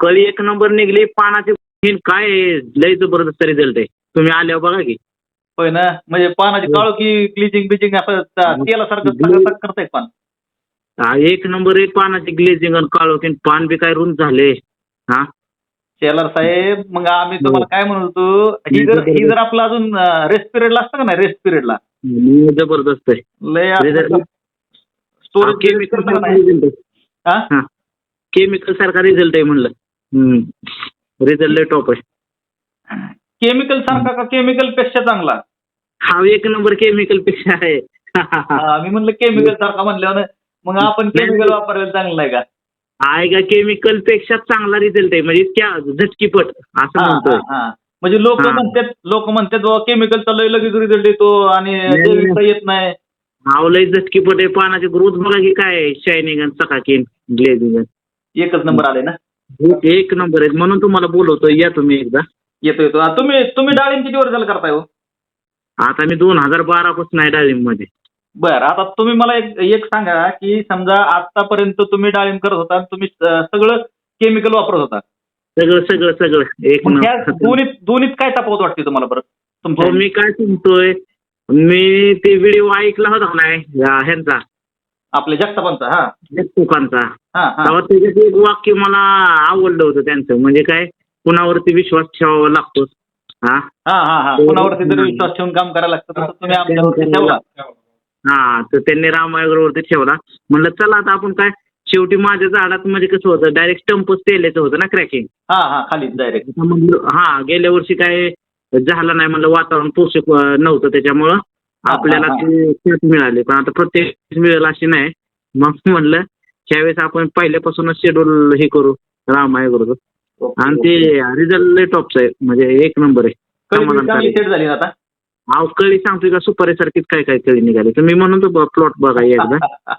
कळी एक नंबर निघली पानाची काय लय जबरदस्त रिझल्ट आहे तुम्ही आल्यावर बघा की. होय ना? म्हणजे पानाची काळू की ग्लिचिंग बिचिंग असं तेलासारखं सगळं करताय पान. हा, एक नंबर एक पानाची ग्लेजिंग आणि काळो की पान बी काय रुंद झाले. हा? शेलार साहेब मग आम्ही तुम्हाला काय म्हणत होतो ही जर ही जर आपलं अजून रेस्ट पिरियडला असतं का नाही? रेस्ट पिरियडला हम्म, जबरदस्त आहे. लय Result- स्टोरेज केमिकल हा केमिकल सारखा रिझल्ट आहे म्हणलं. रिझल्ट लय टॉप आहे. केमिकल सारखा का? केमिकलपेक्षा चांगला. हा एक नंबर केमिकलपेक्षा आहे. हा, मी म्हणलं केमिकल सारखा म्हणल्यावर मग आपण केमिकल वापरायला चांगलं आहे का? आहे का? केमिकलपेक्षा चांगला रिझल्ट आहे. म्हणजे इतक्या झटकीपट असं हा, म्हणतोय. हा, हा. म्हणजे लोक हा. म्हणतात लोक म्हणतात बाबा केमिकलचा लय लगेच रिझल्ट येतो आणि नाही, येत नाही. आवलंय झटकीपट आहे. पानाची ग्रोथ बघा की काय शायनिंग आणि चकाकीन ग्लेझिंग एकच नंबर आले ना? एक नंबर आहे. म्हणून तुम्हाला बोलवतो या तुम्ही एकदा. येतो येतो. हा, तुम्ही तुम्ही डाळिंब किती वर्षाला करताय हो? आता मी दोन हजार बारा पासून आहे डाळिंबमध्ये बरं आता तुम्ही मला एक एक सांगा की समजा आतापर्यंत तुम्ही डाळिंब करत होता आणि तुम्ही स- सगळं केमिकल वापरत होता. सगळं सगळं सगळं. एक मग नंबर. दोन्हीत दोन्हीत काय तफावत वाटते तुम्हाला बरं? हो तुमच्या मी काय सांगतोय मी ते व्हिडिओ ऐकला होता नाही? ह्यांचा. आपल्या जगतापांचा हा. लोकांचा हा हा. तेव्हा त्याच्यात एक वाक्य मला आवडलं होतं त्यांचं. म्हणजे काय? कुणावरती विश्वास ठेवावा लागतो. हा? हा हा हा. कुणावरती तरी विश्वास ठेवून काम करायला लागतं तसं तुम्ही आमच्यावरती ठेवला. हा तर त्यांनी रामायगडवरती ठेवला. म्हणलं चला आता आपण काय? शेवटी माझ्या झाडात म्हणजे कसं होतं? डायरेक्ट स्टंपच तेलाचं होतं ना क्रॅकिंग हा हा. खाली डायरेक्ट म्हणलं हा गेल्या वर्षी काय झालं नाही म्हणलं वातावरण पोषक अं, नव्हतं त्याच्यामुळं. आपल्याला ते मिळाले. पण आता प्रत्येक मिळेल अशी नाही. मग म्हणलं ह्यावेळेस आपण पहिल्यापासूनच शेड्यूल हे करू रामायगड आणि ते रिझल्ट लय टॉपचं आहे. म्हणजे एक नंबर आहे. चांगली समाधानकारक. सेट झाली ना आता? अहो कळी सांगतोय का? सुपारी सारखीच काय काय कळी निघाली. तर मी म्हणून तो प्लॉट बघा एकदा.